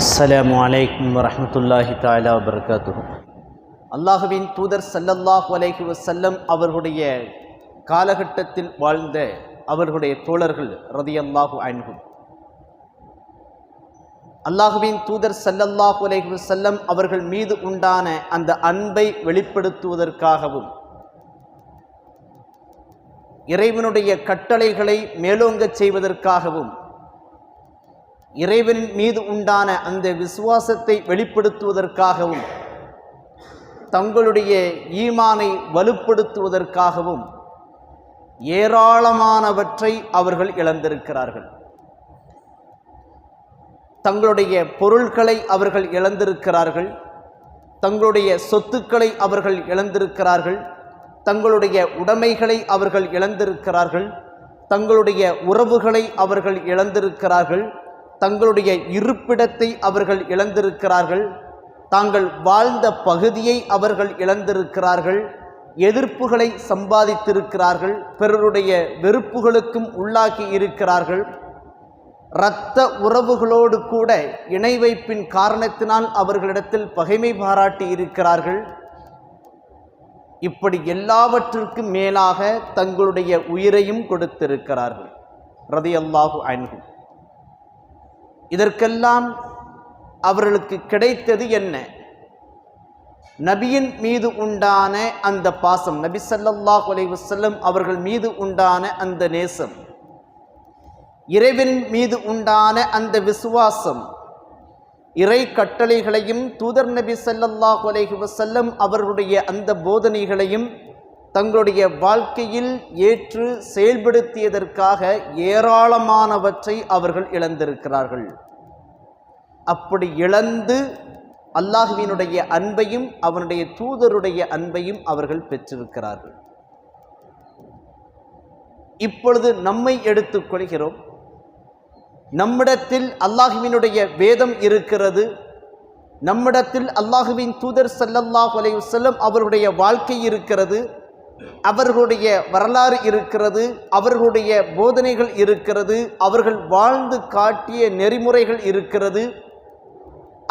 அஸ்லாம் வலைக்கம் வரமத்துல்லாஹி தாலா வபரகாத்துஹு. அல்லாஹுவின் தூதர் சல்லல்லாஹு அலைஹி வசல்லம் அவர்களுடைய காலகட்டத்தில் வாழ்ந்த அவர்களுடைய தோழர்கள் ரதி அல்லாஹு அன்ஹும் அல்லாஹுவின் தூதர் சல்லல்லாஹு அலைஹி வசல்லம் அவர்கள் மீது உண்டான அந்த அன்பை வெளிப்படுத்துவதற்காகவும் இறைவனுடைய கட்டளைகளை மேலோங்கச் செய்வதற்காகவும் இறைவனின் மீது உண்டான அந்த விசுவாசத்தை வெளிப்படுத்துவதற்காகவும் தங்களுடைய ஈமானை வலுப்படுத்துவதற்காகவும் ஏராளமானவற்றை அவர்கள் இழந்திருக்கிறார்கள். தங்களுடைய பொருள்களை அவர்கள் இழந்திருக்கிறார்கள். தங்களுடைய சொத்துக்களை அவர்கள் இழந்திருக்கிறார்கள். தங்களுடைய உடைமைகளை அவர்கள் இழந்திருக்கிறார்கள். தங்களுடைய உறவுகளை அவர்கள் இழந்திருக்கிறார்கள். தங்களுடைய இருப்பிடத்தை அவர்கள் இழந்திருக்கிறார்கள். தாங்கள் வாழ்ந்த பகுதியை அவர்கள் இழந்திருக்கிறார்கள். எதிர்ப்புகளை சம்பாதித்திருக்கிறார்கள். பிறருடைய வெறுப்புகளுக்கும் உள்ளாக்கி இருக்கிறார்கள். இரத்த உறவுகளோடு கூட இணை வைப்பின் காரணத்தினால் அவர்களிடத்தில் பகைமை பாராட்டி இருக்கிறார்கள். இப்படி எல்லாவற்றிற்கும் மேலாக தங்களுடைய உயிரையும் கொடுத்திருக்கிறார்கள். ரதியல்லாஹு அன்ஹு. இதற்கெல்லாம் அவர்களுக்கு கிடைத்தது என்ன? நபியின் மீது உண்டான அந்த பாசம் நபி சல்லாஹ் அலைவசல்லம் அவர்கள் மீது உண்டான அந்த நேசம் இறைவனின் மீது உண்டான அந்த விசுவாசம் இறை கட்டளைகளையும் தூதர் நபி ஸல்லல்லாஹு அலைஹி வசல்லம் அவர்களுடைய அந்த போதனைகளையும் தங்களுடைய வாழ்க்கையில் ஏற்று செயல்படுத்தியதற்காக ஏராளமானவற்றை அவர்கள் இழந்திருக்கிறார்கள். அப்படி இழந்து அல்லாஹுவினுடைய அன்பையும் அவனுடைய தூதருடைய அன்பையும் அவர்கள் பெற்றிருக்கிறார்கள். இப்பொழுது நம்மை எடுத்துக்கொள்கிறோம். நம்மிடத்தில் அல்லாஹுவினுடைய வேதம் இருக்கிறது. நம்மிடத்தில் அல்லாஹுவின் தூதர் சல்லல்லாஹ் அலையுசல்லம் அவருடைய வாழ்க்கை இருக்கிறது. அவர்களுடைய வரலாறு இருக்கிறது அவர்களுடைய போதனைகள் இருக்கிறது அவர்கள் வாழ்ந்து காட்டிய நெறிமுறைகள் இருக்கிறது.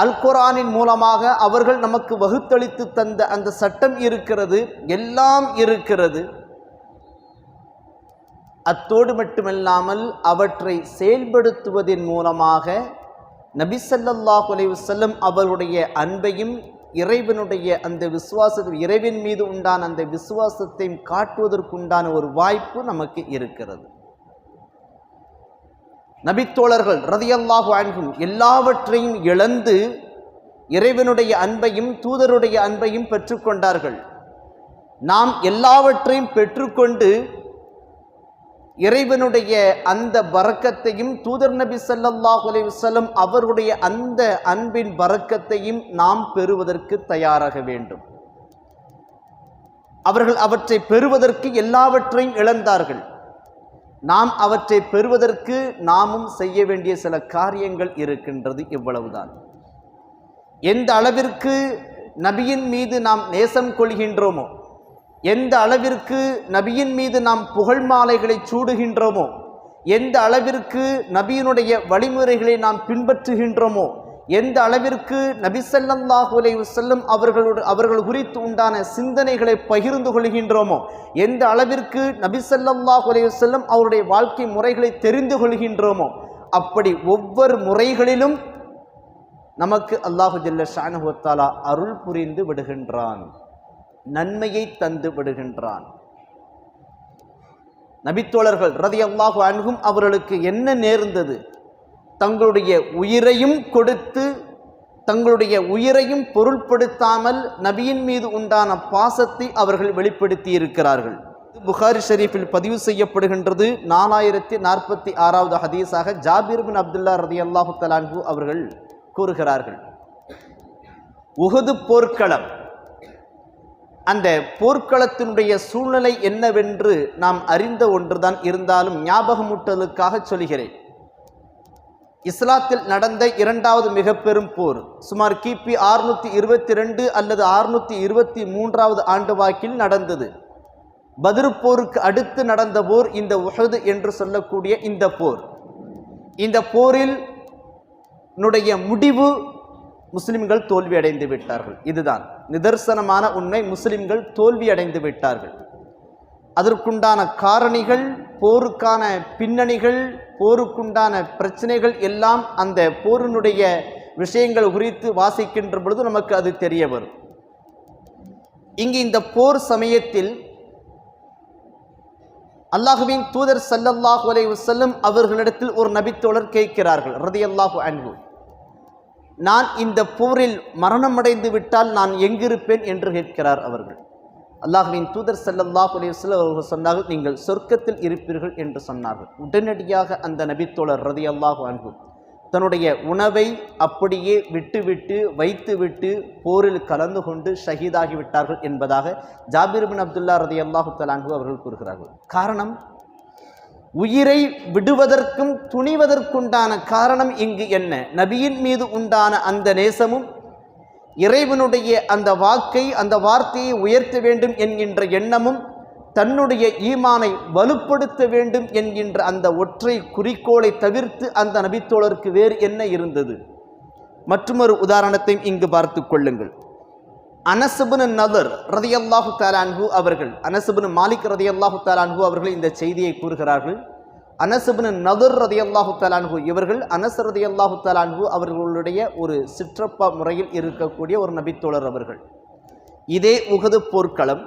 அல் குரானின் மூலமாக அவர்கள் நமக்கு வகுத்தளித்து தந்த அந்த சட்டம் இருக்கிறது எல்லாம் இருக்கிறது. அத்தோடு மட்டுமல்லாமல் அவற்றை செயல்படுத்துவதன் மூலமாக நபிசல்லாஹ் அலைவசல்லம் அவருடைய அன்பையும் இறைவனுடைய அந்த விசுவாசத்தில் இறைவன் மீது உண்டான அந்த விசுவாசத்தையும் காட்டுவதற்குண்டான ஒரு வாய்ப்பு நமக்கு இருக்கிறது. நபித்தோழர்கள் ரதியல்லாஹு அன்பும் எல்லாவற்றையும் இழந்து இறைவனுடைய அன்பையும் தூதருடைய அன்பையும் பெற்றுக்கொண்டார்கள். நாம் எல்லாவற்றையும் பெற்றுக்கொண்டு இறைவனுடைய அந்த பறக்கத்தையும் தூதர் நபி ஸல்லல்லாஹு அலைவசல்லம் அவருடைய அந்த அன்பின் பறக்கத்தையும் நாம் பெறுவதற்கு தயாராக வேண்டும். அவர்கள் அவற்றை பெறுவதற்கு எல்லாவற்றையும் இழந்தார்கள். நாம் அவற்றை பெறுவதற்கு நாமும் செய்ய வேண்டிய சில காரியங்கள் இருக்கின்றது இவ்வளவுதான். எந்த அளவிற்கு நபியின் மீது நாம் நேசம் கொள்கின்றோமோ எந்த அளவிற்கு நபியின் மீது நாம் புகழ் மாலைகளை சூடுகின்றோமோ எந்த அளவிற்கு நபியினுடைய வழிமுறைகளை நாம் பின்பற்றுகின்றோமோ எந்த அளவிற்கு நபி ஸல்லல்லாஹு செல்லும் வஸல்லம் அவர்களோடு அவர்கள் குறித்து உண்டான சிந்தனைகளை பகிர்ந்து கொள்கின்றோமோ எந்த அளவிற்கு நபி ஸல்லல்லாஹு செல்லும் அவருடைய வாழ்க்கை முறைகளை தெரிந்து கொள்கின்றோமோ அப்படி ஒவ்வொரு முறைகளிலும் நமக்கு அல்லாஹு ஜல்ல ஷானுவத்தாலா அருள் புரிந்து விடுகின்றான். நன்மையை தந்து விடுகின்றான். நபித்தோழர்கள் ரதி அல்லாஹு அணுகும் அவர்களுக்கு என்ன நேர்ந்தது? தங்களுடைய உயிரையும் கொடுத்து தங்களுடைய உயிரையும் பொருள்படுத்தாமல் நபியின் மீது உண்டான பாசத்தை அவர்கள் வெளிப்படுத்தி இருக்கிறார்கள் புகாரி ஷெரீஃபில் பதிவு செய்யப்படுகின்றது. நாலாயிரத்தி நாற்பத்தி ஆறாவது ஹதீஸாக ஜாபீர் பின் அப்துல்லா ரதி அல்லாஹு தலான்ஹு அவர்கள் கூறுகிறார்கள். உகது போர்க்களம். அந்த போர்க்களத்தினுடைய சூழ்நிலை என்னவென்று நாம் அறிந்த ஒன்றுதான் இருந்தாலும் ஞாபகமூட்டலுக்காக சொல்கிறேன் இஸ்லாத்தில் நடந்த இரண்டாவது மிக பெரும் போர் சுமார் கிபி ஆறுநூற்றி இருபத்தி ரெண்டு அல்லது ஆறுநூற்றி இருபத்தி மூன்றாவது ஆண்டு வாக்கில் நடந்தது. பதிர்போருக்கு அடுத்து நடந்த போர் இந்த உஹது என்று சொல்லக்கூடிய இந்த போர். இந்த போரில் முடிவு முஸ்லிம்கள் தோல்வி அடைந்து விட்டார்கள். இதுதான். நிதர்சனமான உண்மை. முஸ்லிம்கள் தோல்வி அடைந்து விட்டார்கள். அதற்குண்டான காரணிகள் போருக்கான பின்னணிகள் போருக்குண்டான பிரச்சனைகள் எல்லாம் அந்த போரினுடைய விஷயங்கள் குறித்து வாசிக்கின்ற பொழுது நமக்கு அது தெரிய வரும். இங்கு இந்த போர் சமயத்தில் அல்லாஹுவின் தூதர் சல்லல்லாஹு அலை வசல்லம் அவர்களிடத்தில் ஒரு நபித்தோழர் கேட்கிறார்கள் ரதியல்லாஹு அன்பு நான் இந்த போரில் மரணமடைந்து விட்டால் நான் எங்கிருப்பேன் என்று கேட்கிறார் அவர்கள். அல்லாஹுவின் தூதர் ஸல்லல்லாஹு அலைஹி அவர்கள் சொன்னார்கள் நீங்கள் சொர்க்கத்தில் இருப்பீர்கள் என்று சொன்னார்கள். உடனடியாக அந்த நபித்தோழர் ரதி அல்லாஹு அன்பு தன்னுடைய உணவை அப்படியே விட்டுவிட்டு வைத்துவிட்டு போரில் கலந்து கொண்டு ஷஹீதாகி விட்டார்கள் என்பதாக ஜாபிர்பின் அப்துல்லா ரதி அல்லாஹு தலாங்கு அவர்கள் கூறுகிறார்கள். காரணம் உயிரை விடுவதற்கும் துணிவதற்குண்டான காரணம் இங்கு என்ன? நபியின் மீது உண்டான அந்த நேசமும் இறைவனுடைய அந்த வாக்கை அந்த வார்த்தையை உயர்த்த வேண்டும் என்கின்ற எண்ணமும் தன்னுடைய ஈமானை வலுப்படுத்த வேண்டும் என்கின்ற அந்த ஒற்றை குறிக்கோளை தவிர்த்து அந்த நபித்தோழருக்கு வேறு என்ன இருந்தது? மற்றொரு உதாரணத்தையும் இங்கு பார்த்து கொள்ளுங்கள். அனசுபின் நதர் ரதியல்லாஹு தாலான்ஹு அவர்கள் அனசுபின் மாலிக் ரதியல்லாஹு தாலான்ஹு அவர்கள் இந்த செய்தியை கூறுகிறார்கள். அனசுபின் நதர் ரதியல்லாஹு தாலான்ஹு இவர்கள் அனஸ் ரதியல்லாஹு தாலான்ஹு அவர்களுடைய ஒரு சிற்றப்பா முறையில் இருக்கக்கூடிய ஒரு நபித்தோழர் அவர்கள். இதே உகது போர்க்களம்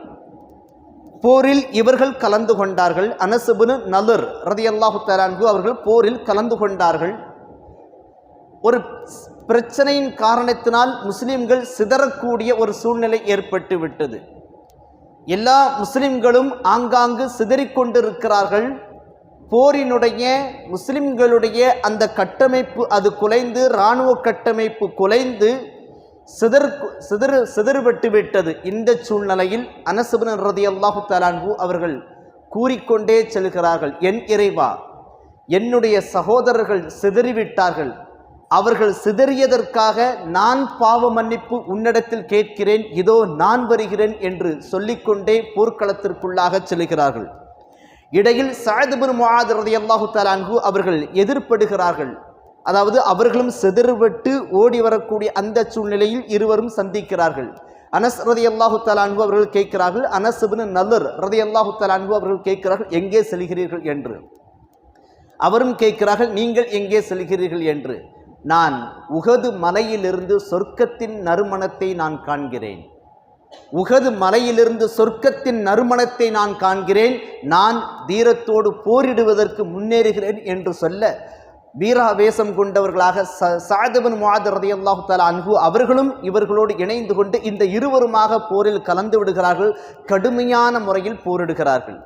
போரில் இவர்கள் கலந்து கொண்டார்கள். அனசுபின் நலர் ரதியல்லாஹு தாலான்ஹு அவர்கள் போரில் கலந்து கொண்டார்கள். ஒரு பிரச்சனையின் காரணத்தினால் முஸ்லிம்கள் சிதறக்கூடிய ஒரு சூழ்நிலை ஏற்பட்டு விட்டது. எல்லா முஸ்லிம்களும் ஆங்காங்கு சிதறிக்கொண்டிருக்கிறார்கள். போரினுடைய முஸ்லிம்களுடைய அந்த கட்டமைப்பு அது குலைந்து இராணுவ கட்டமைப்பு குலைந்து சிதறு சிதறு சிதறுபட்டு விட்டது. இந்த சூழ்நிலையில் அனசுபன் ரதி அல்லாஹு தலான்ஹு அவர்கள் கூறிக்கொண்டே செல்கிறார்கள். என் இறைவா என்னுடைய சகோதரர்கள் சிதறிவிட்டார்கள். அவர்கள் சிதறியதற்காக நான் பாவ மன்னிப்பு உன்னிடத்தில் கேட்கிறேன் இதோ நான் வருகிறேன் என்று சொல்லிக்கொண்டே போர்க்களத்திற்குள்ளாக செல்கிறார்கள். இடையில் சாயதுபின் முஆத் ரதி அல்லாஹு தலான்ஹு அவர்கள் எதிர்ப்படுகிறார்கள் அதாவது அவர்களும் சிதறுபட்டு ஓடி வரக்கூடிய அந்த சூழ்நிலையில் இருவரும் சந்திக்கிறார்கள். அனஸ் ரதி அல்லாஹு தலான்ஹு அவர்கள் கேட்கிறார்கள் அனசுபின் நல்லர் ரதி அல்லாஹு தலான்ஹு அவர்கள் கேட்கிறார்கள் எங்கே செல்கிறீர்கள்? என்று. அவரும் கேட்கிறார்கள் நீங்கள் எங்கே செல்கிறீர்கள்? என்று. நான் உகது மலையிலிருந்து சொர்க்கத்தின் நறுமணத்தை நான் காண்கிறேன். உகது மலையிலிருந்து சொர்க்கத்தின் நறுமணத்தை நான் காண்கிறேன். நான் தீரத்தோடு போரிடுவதற்கு முன்னேறுகிறேன் என்று சொல்ல வீராவேசம் கொண்டவர்களாக ச சாதவன் முவாத் ரதியல்லாஹு தாலா அன்பு அவர்களும் இவர்களோடு இணைந்து கொண்டு இந்த இருவருமாக போரில் கலந்து விடுகிறார்கள். கடுமையான முறையில் போரிடுகிறார்கள்.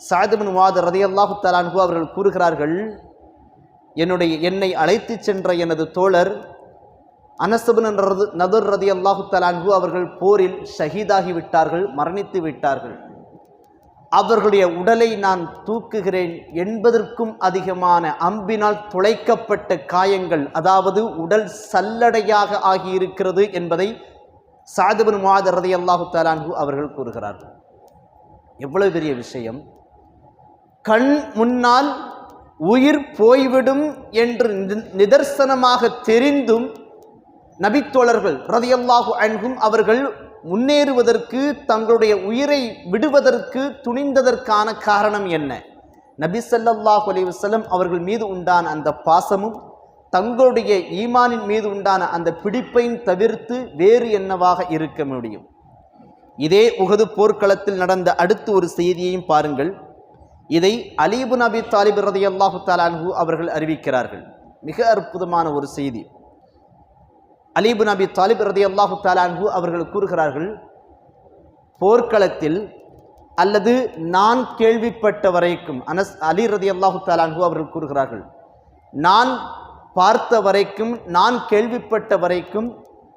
சாதவன் முவாத் ரதையல்லாஹு தாலா அன்பு அவர்கள் கூறுகிறார்கள் என்னுடைய என்னை அழைத்து சென்ற எனது தோழர் அனசபுன் நதுர் ரதி அல்லாஹு தலான்ஹு அவர்கள் போரில் ஷஹீதாகி விட்டார்கள் மரணித்து விட்டார்கள். அவர்களுடைய உடலை நான் தூக்குகிறேன் என்பதற்கும் அதிகமான அம்பினால் துளைக்கப்பட்ட காயங்கள் அதாவது உடல் சல்லடையாக ஆகியிருக்கிறது என்பதை சாதுபின் மாத ரதி அல்லாஹு தலான்ஹு அவர்கள் கூறுகிறார்கள். எவ்வளவு பெரிய விஷயம். கண் முன்னால் உயிர் போய்விடும் என்று நி- நிதர்சனமாக தெரிந்தும் நபித்தோழர்கள் ரதியல்லாஹு அன்கும் அவர்கள் முன்னேறுவதற்கு தங்களுடைய உயிரை விடுவதற்கு துணிந்ததற்கான காரணம் என்ன? நபி சல்லாஹு அலி வஸல்லம் அவர்கள் மீது உண்டான அந்த பாசமும் தங்களுடைய ஈமானின் மீது உண்டான அந்த பிடிப்பையும் தவிர்த்து வேறு என்னவாக இருக்க முடியும்? இதே உகது போர்க்களத்தில் நடந்த அடுத்து ஒரு செய்தியையும் பாருங்கள். இதை அலீபு நபி தாலிப் ரதியல்லாஹு தலான்ஹு அவர்கள் அறிவிக்கிறார்கள். மிக அற்புதமான ஒரு செய்தி. அலீபு நபி தாலிப் ரதி அல்லாஹு தாலான்ஹு அவர்கள் கூறுகிறார்கள் போர்க்களத்தில் அல்லது நான் கேள்விப்பட்ட வரைக்கும் அனஸ் அலி ரதி அல்லாஹு தாலான்ஹு அவர்கள் கூறுகிறார்கள் நான் பார்த்த வரைக்கும் நான் கேள்விப்பட்ட வரைக்கும்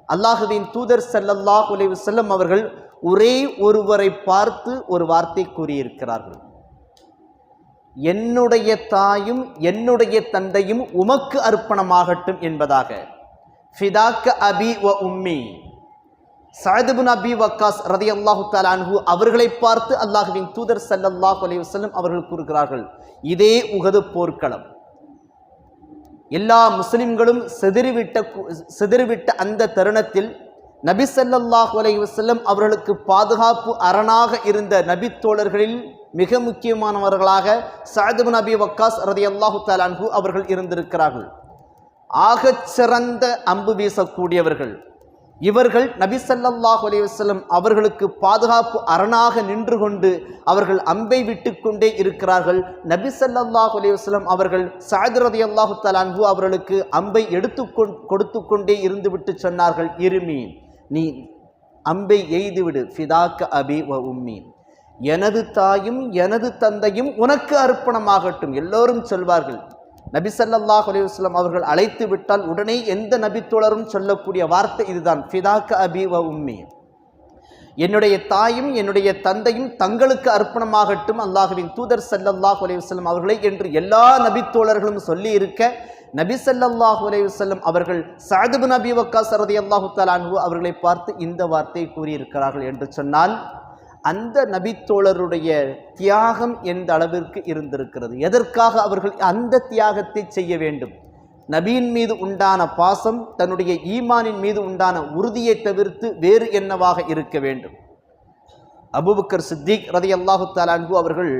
அல்லாஹுவின் தூதர் செல்லல்லாஹ் உலைவு செல்லம் அவர்கள் ஒரே ஒருவரை பார்த்து ஒரு வார்த்தை கூறியிருக்கிறார்கள். என்னுடைய தாயும் என்னுடைய தந்தையும் உமக்கு அர்ப்பணமாகட்டும் என்பதாக. ஃபிதாக்க அபி வ உம்மி. சாயதுபின் அபி வக்காஸ் ரதி அல்லாஹு தாலான்ஹு அவர்களை பார்த்து அல்லாஹுவின் தூதர் ஸல்லல்லாஹு அலைஹி அவர்கள் கூறுகிறார்கள் இதே உகது போர்க்களம். எல்லா முஸ்லிம்களும் செதிரிவிட்ட கு- அந்த தருணத்தில் நபி சல்லாஹ் அலைஹி வசல்லம் அவர்களுக்கு பாதுகாப்பு அரணாக இருந்த நபி தோழர்களில் மிக முக்கியமானவர்களாக சஅத் நபி வக்காஸ் ரதியல்லாஹு தாலான்ஹு அவர்கள் இருந்திருக்கிறார்கள். ஆகச் சிறந்த அம்பு வீசக்கூடியவர்கள். இவர்கள் நபி சல்லாஹ் அலி வசல்லம் அவர்களுக்கு பாதுகாப்பு அரணாக நின்று கொண்டு அவர்கள் அம்பை விட்டு கொண்டே இருக்கிறார்கள். நபி சல்லாஹ் அலி வஸ்லம் அவர்கள் சாயது ரதி அல்லாஹு அன்ஹு அவர்களுக்கு அம்பை எடுத்து கொடுத்து கொண்டே இருந்துவிட்டு சொன்னார்கள். இருமீன். நீ அம்பை எய்துவிடு. ஃபிதாக்க அபி வ உம்மி. எனது தாயும் எனது தந்தையும் உனக்கு அர்ப்பணமாகட்டும். எல்லோரும் சொல்வார்கள். நபி சல்லாஹ் அலைஹி அவர்கள் அழைத்து விட்டால் உடனே எந்த நபித்தோழரும் சொல்லக்கூடிய வார்த்தை இதுதான். ஃபிதாக்க அபி வ உம்மி. என்னுடைய தாயும் என்னுடைய தந்தையும் தங்களுக்கு அர்ப்பணமாகட்டும். அல்லாஹுவின் தூதர் சல்லல்லாஹ் அலைஹி அவர்களை என்று எல்லா நபித்தோழர்களும் சொல்லி இருக்க நபிசல்லாஹு ஸல்லல்லாஹு அவர்கள் சாதுபு நபி அபி வக்காஸ் ரலியல்லாஹு தஆலா அவர்களை பார்த்து இந்த வார்த்தையை கூறியிருக்கிறார்கள் என்று சொன்னால் அந்த நபித்தோழருடைய தியாகம் எந்த அளவிற்கு இருந்திருக்கிறது? எதற்காக அவர்கள் அந்த தியாகத்தை செய்ய வேண்டும்? நபியின் மீது உண்டான பாசம் தன்னுடைய ஈமானின் மீது உண்டான உறுதியை தவிர்த்து வேறு என்னவாக இருக்க வேண்டும்? அபுபக்கர் சித்திக் ரதி அல்லாஹு தாலான்கு அவர்கள்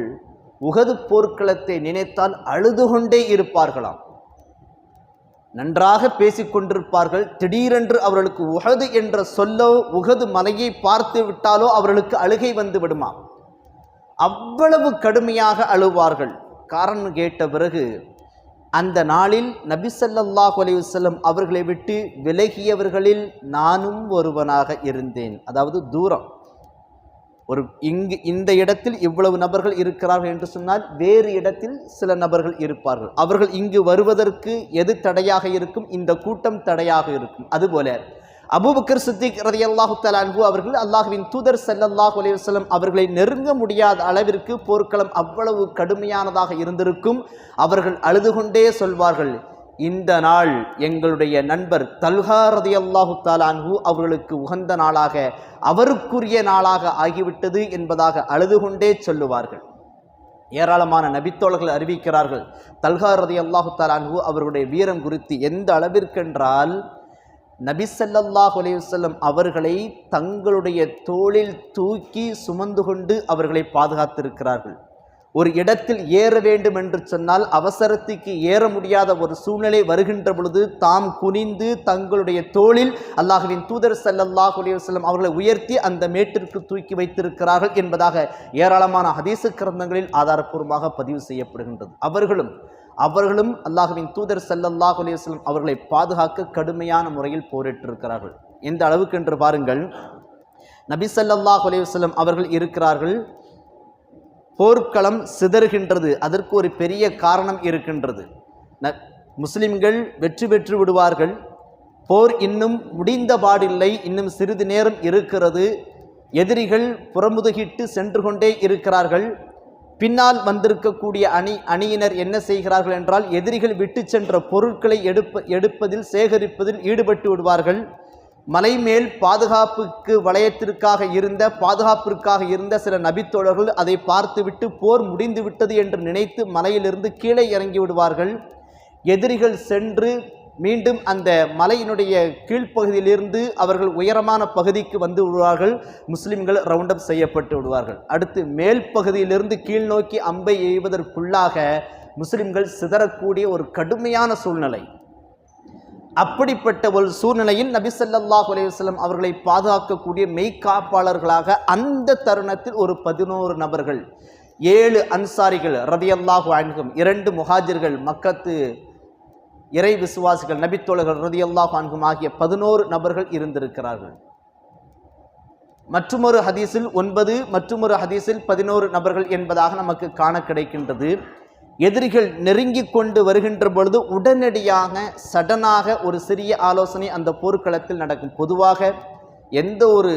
உகது போர்க்களத்தை நினைத்தால் அழுது கொண்டே இருப்பார்களாம். நன்றாக பேசிக் கொண்டிருப்பார்கள் திடீரென்று அவர்களுக்கு உகது என்ற சொல்லோ உகது மலையை பார்த்து விட்டாலோ அவர்களுக்கு அழுகை வந்து விடுமா? அவ்வளவு கடுமையாக அழுவார்கள். காரணம் கேட்ட பிறகு அந்த நாளில் நபி ஸல்லல்லாஹு அவர்களை விட்டு விலகியவர்களில் நானும் ஒருவனாக இருந்தேன். அதாவது தூரம். ஒரு இங்கு இந்த இடத்தில் இவ்வளவு நபர்கள் இருக்கிறார்கள் என்று சொன்னால் வேறு இடத்தில் சில நபர்கள் இருப்பார்கள். அவர்கள் இங்கு வருவதற்கு எது தடையாக இருக்கும்? இந்த கூட்டம் தடையாக இருக்கும். அதுபோல அபுபக்கர் சித்திக் ரதியல்லாஹு தலான்பு அவர்கள் அல்லாஹுவின் தூதர் சல்லல்லாஹ் அலைஹி அவர்களை நெருங்க முடியாத அளவிற்கு போர்க்களம் அவ்வளவு கடுமையானதாக இருந்திருக்கும். அவர்கள் அழுது கொண்டே சொல்வார்கள். இந்த நாள் எங்களுடைய நண்பர் தல்ஹாரதி அல்லாஹு தாலான்ஹூ அவர்களுக்கு உகந்த நாளாக அவருக்குரிய நாளாக ஆகிவிட்டது என்பதாக அழுது கொண்டே சொல்லுவார்கள். ஏராளமான நபித்தோழர்கள் அறிவிக்கிறார்கள் தல்ஹாரதி அல்லாஹு தாலான்ஹூ அவர்களுடைய வீரம் குறித்து எந்த அளவிற்கென்றால் நபி ஸல்லல்லாஹு அலைஹி அவர்களை தங்களுடைய தோளில் தூக்கி சுமந்து கொண்டு அவர்களை பாதுகாத்திருக்கிறார்கள். ஒரு இடத்தில் ஏற வேண்டும் என்று சொன்னால் அவசரத்துக்கு ஏற முடியாத ஒரு சூழ்நிலை வருகின்ற பொழுது தாம் குனிந்து தங்களுடைய தோளில் அல்லாஹுவின் தூதர் ஸல்லல்லாஹு அலைஹி அவர்களை உயர்த்தி அந்த மேட்டிற்கு தூக்கி வைத்திருக்கிறார்கள் என்பதாக ஏராளமான ஹதீசு கிரந்தங்களில் ஆதாரப்பூர்வமாக பதிவு செய்யப்படுகின்றது. அவர்களும் அவர்களும் அல்லாஹுவின் தூதர் ஸல்லல்லாஹு அலைஹி அவர்களை பாதுகாக்க கடுமையான முறையில் போரிட்டிருக்கிறார்கள். எந்த அளவுக்கு என்று பாருங்கள் நபி ஸல்லல்லாஹு அலைஹி அவர்கள் இருக்கிறார்கள். போர்க்களம் சிதறுகின்றது. அதற்கு ஒரு பெரிய காரணம் இருக்கின்றது. ந- முஸ்லிம்கள் வெற்றி பெற்று விடுவார்கள். போர் இன்னும் முடிந்த பாடில்லை. இன்னும் சிறிது நேரம் இருக்கிறது. எதிரிகள் புறமுதுகிட்டு சென்று கொண்டே இருக்கிறார்கள். பின்னால் வந்திருக்கக்கூடிய அணி அணியினர் என்ன செய்கிறார்கள் என்றால் எதிரிகள் விட்டு சென்ற பொருட்களை எடுப்ப எடுப்பதில் சேகரிப்பதில் ஈடுபட்டு விடுவார்கள். மலை மேல் பாதுகாப்புக்கு வளையத்திற்காக இருந்த பாதுகாப்பிற்காக இருந்த சில நபித்தோழர்கள் அதை பார்த்துவிட்டு போர் முடிந்து விட்டது என்று நினைத்து மலையிலிருந்து கீழே இறங்கி விடுவார்கள். எதிரிகள் சென்று மீண்டும் அந்த மலையினுடைய கீழ்ப்பகுதியிலிருந்து அவர்கள் உயரமான பகுதிக்கு வந்து விடுவார்கள். முஸ்லிம்கள் ரவுண்ட் அப் செய்யப்பட்டு விடுவார்கள். அடுத்து மேல் பகுதியிலிருந்து கீழ் நோக்கி அம்பை எய்வதற்குள்ளாக முஸ்லிம்கள் சிதறக்கூடிய ஒரு கடுமையான சூழ்நிலை. அப்படிப்பட்ட ஒரு சூழ்நிலையில் நபி ஸல்லல்லாஹு அலைஹி அவர்களை பாதுகாக்கக்கூடிய மெய்காப்பாளர்களாக அந்த தருணத்தில் ஒரு பதினோரு நபர்கள் ஏழு அன்சாரிகள் ரதியல்லாஹு அன்கும் இரண்டு முஹாஜிர்கள் மக்கத்து இறை விசுவாசிகள் நபித்தோழர்கள் ரதியல்லாஹு அன்கும் ஆகிய பதினோரு நபர்கள் இருந்திருக்கிறார்கள். மற்றுமொரு ஹதீஸில் ஒன்பது மற்றுமொரு ஹதீஸில் பதினோரு நபர்கள் என்பதாக நமக்கு காண கிடைக்கின்றது. எதிரிகள் நெருங்கி கொண்டு வருகின்ற பொழுது உடனடியாக சடனாக ஒரு சிறிய ஆலோசனை அந்த போர்க்களத்தில் நடக்கும். பொதுவாக எந்த ஒரு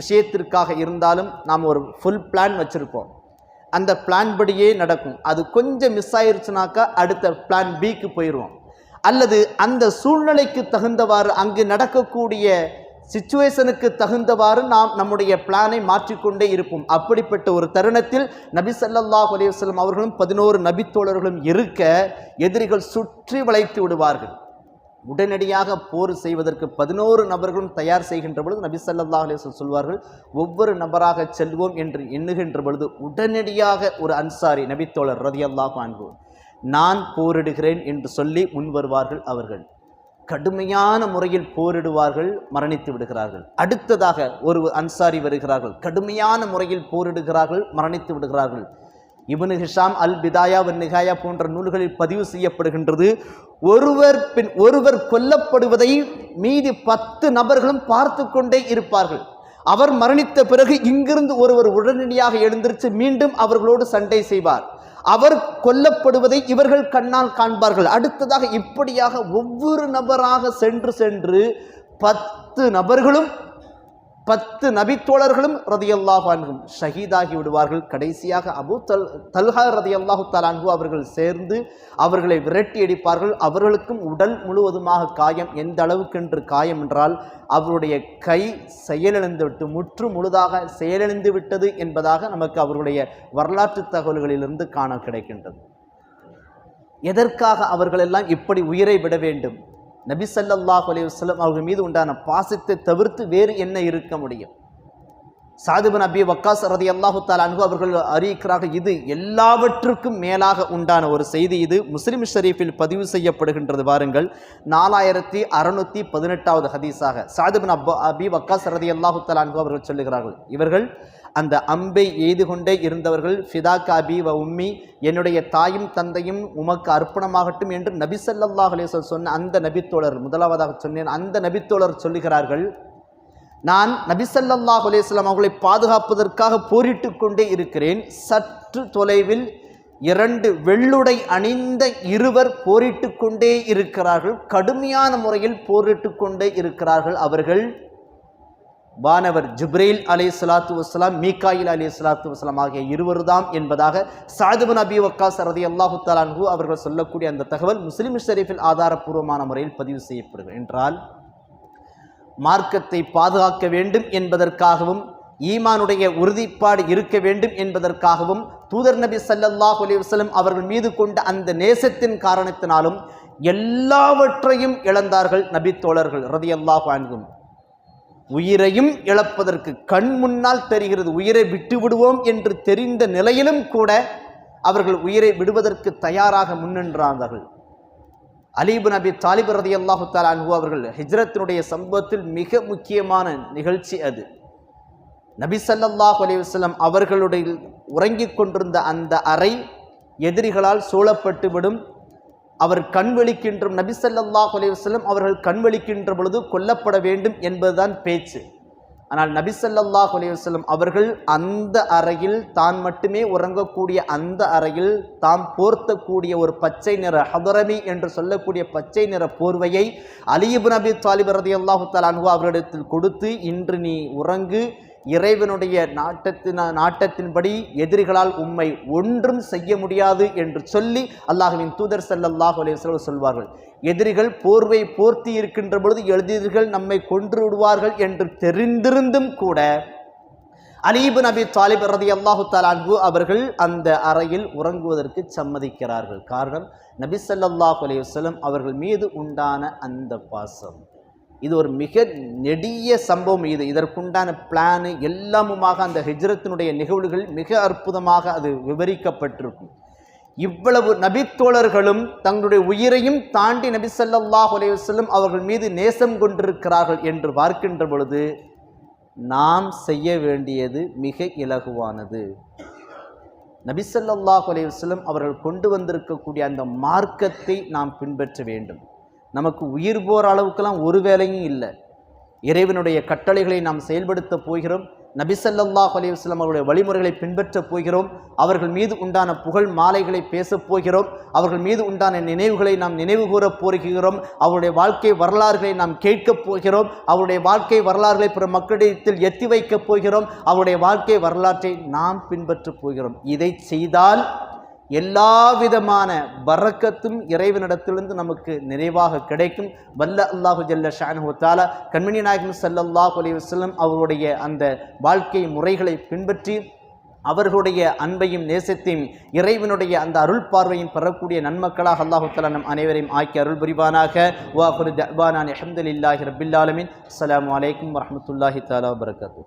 விஷயத்திற்காக இருந்தாலும் நாம் ஒரு ஃபுல் பிளான் வச்சுருப்போம். அந்த பிளான் படியே நடக்கும். அது கொஞ்சம் மிஸ் ஆயிருச்சுனாக்கா அடுத்த பிளான் பிக்கு போயிடுவோம் அல்லது அந்த சூழ்நிலைக்கு தகுந்தவாறு அங்கு நடக்கக்கூடிய சிச்சுவேஷனுக்கு தகுந்தவாறு நாம் நம்முடைய பிளானை மாற்றிக்கொண்டே இருப்போம். அப்படிப்பட்ட ஒரு தருணத்தில் நபி சல்லாஹ் அலைஹி அவர்களும் பதினோரு நபித்தோழர்களும் இருக்க எதிரிகள் சுற்றி வளைத்து விடுவார்கள். உடனடியாக போர் செய்வதற்கு பதினோரு நபர்களும் தயார் செய்கின்ற பொழுது நபி சல்லா அலைஹி சொல்வார்கள் ஒவ்வொரு நபராக செல்வோம் என்று எண்ணுகின்ற பொழுது உடனடியாக ஒரு அன்சாரி நபித்தோழர் ரதியல்லாஹ் காண்போம் நான் போரிடுகிறேன் என்று சொல்லி முன் வருவார்கள் அவர்கள். கடுமையான முறையில் போரிடுவார்கள் மரணித்து விடுகிறார்கள். அடுத்ததாக ஒரு அன்சாரி வருகிறார்கள். கடுமையான முறையில் போரிடுகிறார்கள் மரணித்து விடுகிறார்கள். இவனு ஹிஷாம் அல் பிதாயா வன் நிகாயா போன்ற நூல்களில் பதிவு செய்யப்படுகின்றது. ஒருவர் பின் ஒருவர் கொல்லப்படுவதை மீதி பத்து நபர்களும் பார்த்து கொண்டே இருப்பார்கள். அவர் மரணித்த பிறகு இங்கிருந்து ஒருவர் உடனடியாக எழுந்திருச்சு மீண்டும் அவர்களோடு சண்டை செய்வார். அவர் கொல்லப்படுவதை இவர்கள் கண்ணால் காண்பார்கள். அடுத்ததாக இப்படியாக ஒவ்வொரு நபராக சென்று சென்று பத்து நபர்களும் பத்து நபித்தோழர்களும் ரதியல்லாஹு அன்ஹும் ஷஹீதாகி விடுவார்கள். கடைசியாக அபு தல் தல்ஹா ரதியல்லாஹு தலான்கு அவர்கள் சேர்ந்து அவர்களை விரட்டி அடிப்பார்கள். அவர்களுக்கும் உடல் முழுவதுமாக காயம். எந்த அளவுக்கென்று காயம் என்றால் அவருடைய கை செயலிழந்து விட்டு முற்று முழுதாக செயலிழந்து விட்டது என்பதாக நமக்கு அவருடைய வரலாற்று தகவல்களிலிருந்து காண கிடைக்கின்றது. எதற்காக அவர்களெல்லாம் இப்படி உயிரை விட வேண்டும்? நபிசல்லாஹ் ஸல்லல்லாஹு அவர்கள் மீது உண்டான பாசத்தை தவிர்த்து வேறு என்ன இருக்க முடியும்? சாதிபன் அபி வக்காஸ் ரதி அல்லாஹு அன்பு அவர்கள் அறிவிக்கிறார்கள் இது எல்லாவற்றுக்கும் மேலாக உண்டான ஒரு செய்தி இது. முஸ்லிம் ஷரீஃபில் பதிவு செய்யப்படுகின்றது பாருங்கள். நாலாயிரத்தி அறுநூத்தி பதினெட்டாவது ஹதீஸாக சாதிபன் அப்பா அபி வக்காஸ் ரதி அல்லாஹு அன்பு அவர்கள் சொல்லுகிறார்கள். இவர்கள் அந்த அம்பை எய்து கொண்டே இருந்தவர்கள் ஃபிதா காபி வ உம்மி என்னுடைய தாயும் தந்தையும் உமக்கு அர்ப்பணமாகட்டும் என்று நபி ஸல்லல்லாஹு அலேசல் சொன்ன அந்த நபித்தோழர் முதலாவதாக சொன்னேன் அந்த நபித்தோழர் சொல்லுகிறார்கள் நான் நபிசல்லாஹ் அலேஸ்லாம் அவர்களை பாதுகாப்பதற்காக போரிட்டு கொண்டே இருக்கிறேன் சற்று தொலைவில் இரண்டு வெள்ளுடை அணிந்த இருவர் போரிட்டு கொண்டே இருக்கிறார்கள் கடுமையான முறையில் போரிட்டு கொண்டே இருக்கிறார்கள் அவர்கள். வானவர் ஜிப்ரீல் அலி சலாத்து வஸ்லாம் மீகாயில் அலி சலாத்து வஸ்லாம் ஆகிய இருவருதாம் என்பதாக சாதுபன் அபி வக்காஸ் ரதி அல்லாஹு தலான்ஹு அவர்கள் சொல்லக்கூடிய அந்த தகவல் முஸ்லிம் ஷரீஃபில் ஆதாரப்பூர்வமான முறையில் பதிவு செய்யப்படுகிறது. என்றால் மார்க்கத்தை பாதுகாக்க வேண்டும் என்பதற்காகவும் ஈமானுடைய உறுதிப்பாடு இருக்க வேண்டும் என்பதற்காகவும் தூதர் நபி சல்லல்லாஹ் அலி வஸ்லம் அவர்கள் மீது கொண்ட அந்த நேசத்தின் காரணத்தினாலும் எல்லாவற்றையும் இழந்தார்கள் நபி தோழர்கள் ரதியல்லாஹு அன்கும் உயிரையும் இழப்பதற்கு கண் முன்னால் தெரிகிறது. உயிரை விட்டு விடுவோம் என்று தெரிந்த நிலையிலும் கூட அவர்கள் உயிரை விடுவதற்கு தயாராக முன்னின்றார்கள். அலீபு நபி தாலிப் ரதி அல்லாஹு அன்ஹு அவர்கள் ஹிஜ்ரத்தினுடைய சம்பவத்தில் மிக முக்கியமான நிகழ்ச்சி அது. நபி சல்லாஹ் அலைஹி அவர்களுடைய உறங்கிக் கொண்டிருந்த அந்த அறை எதிரிகளால் சூழப்பட்டுவிடும். அவர் கண் விழிக்கின்ற அலைவசல்லம் அவர்கள் கண்வழிக்கின்ற பொழுது கொல்லப்பட வேண்டும் என்பதுதான் பேச்சு. ஆனால் நபிசல்லாஹ் அலைவசல்லம் அவர்கள் அந்த அறையில் தான் மட்டுமே உறங்கக்கூடிய அந்த அறையில் தாம் போர்த்தக்கூடிய ஒரு பச்சை நிற ஹதரமி என்று சொல்லக்கூடிய பச்சை நிற போர்வையை அலிபு நபி தாலிப் ரதியல்லாஹு தஆலா அவரிடத்தில் கொடுத்து இன்று நீ உறங்கு இறைவனுடைய நாட்டத்தின் நாட்டத்தின்படி எதிரிகளால் உம்மை ஒன்றும் செய்ய முடியாது என்று சொல்லி அல்லாஹுவின் தூதர் ஸல்லல்லாஹு அலைஹி சொல்வார்கள். எதிரிகள் போர்வை போர்த்தி இருக்கின்ற பொழுது எதிரிகள் நம்மை கொன்று விடுவார்கள் என்று தெரிந்திருந்தும் கூட அலீபு நபி தாலிப் ரதி அல்லாஹு தாலான்பு அவர்கள் அந்த அறையில் உறங்குவதற்கு சம்மதிக்கிறார்கள். காரணம் நபி ஸல்லல்லாஹு அலைஹி அவர்கள் மீது உண்டான அந்த பாசம். இது ஒரு மிக நெடிய சம்பவம் இது. இதற்குண்டான பிளானு எல்லாமுமாக அந்த ஹிஜ்ரத்தினுடைய நிகழ்வுகள் மிக அற்புதமாக அது விவரிக்கப்பட்டிருக்கும். இவ்வளவு நபித்தோழர்களும் தங்களுடைய உயிரையும் தாண்டி நபி சல்லாஹ் அலைஹி அவர்கள் மீது நேசம் கொண்டிருக்கிறார்கள் என்று பார்க்கின்ற பொழுது நாம் செய்ய வேண்டியது மிக இலகுவானது. நபி ஸல்லல்லாஹு அவர்கள் கொண்டு வந்திருக்கக்கூடிய அந்த மார்க்கத்தை நாம் பின்பற்ற வேண்டும். நமக்கு உயிர் போகிற அளவுக்கெல்லாம் ஒரு வேலையும் இல்லை. இறைவனுடைய கட்டளைகளை நாம் செயல்படுத்த போகிறோம். நபிசல்லாஹ் ஸல்லல்லாஹு அவருடைய வழிமுறைகளை பின்பற்றப் போகிறோம். அவர்கள் மீது உண்டான புகழ் மாலைகளை பேசப் போகிறோம். அவர்கள் மீது உண்டான நினைவுகளை நாம் நினைவு கூறப் போகிறோம். அவருடைய வாழ்க்கை வரலாறுகளை நாம் கேட்கப் போகிறோம். அவருடைய வாழ்க்கை வரலாறுகளை பிற மக்களிடத்தில் எத்தி வைக்கப் போகிறோம். அவருடைய வாழ்க்கை வரலாற்றை நாம் பின்பற்றப் போகிறோம். இதை செய்தால் எல்லா விதமான பறக்கத்தும் இறைவனிடத்திலிருந்து நமக்கு நிறைவாக கிடைக்கும். வல்ல அல்லாஹு ஜல்ல ஷானு கண்மணி நாயகம் ஸல்லல்லாஹு அலைஹி அவருடைய அந்த வாழ்க்கை முறைகளை பின்பற்றி அவர்களுடைய அன்பையும் நேசத்தையும் இறைவனுடைய அந்த அருள் பார்வையும் பெறக்கூடிய நன்மக்களாக அல்லாஹு தலா நம் அனைவரையும் ஆக்கி அருள் புரிவானாக. வாஹுரு தஹ்பானான் அஹமதுல்லாஹி ரபில்லாலமின் அஸ்லாம் வலைக்கம் வரமத்துல்லாஹி தாலா வரகாத்து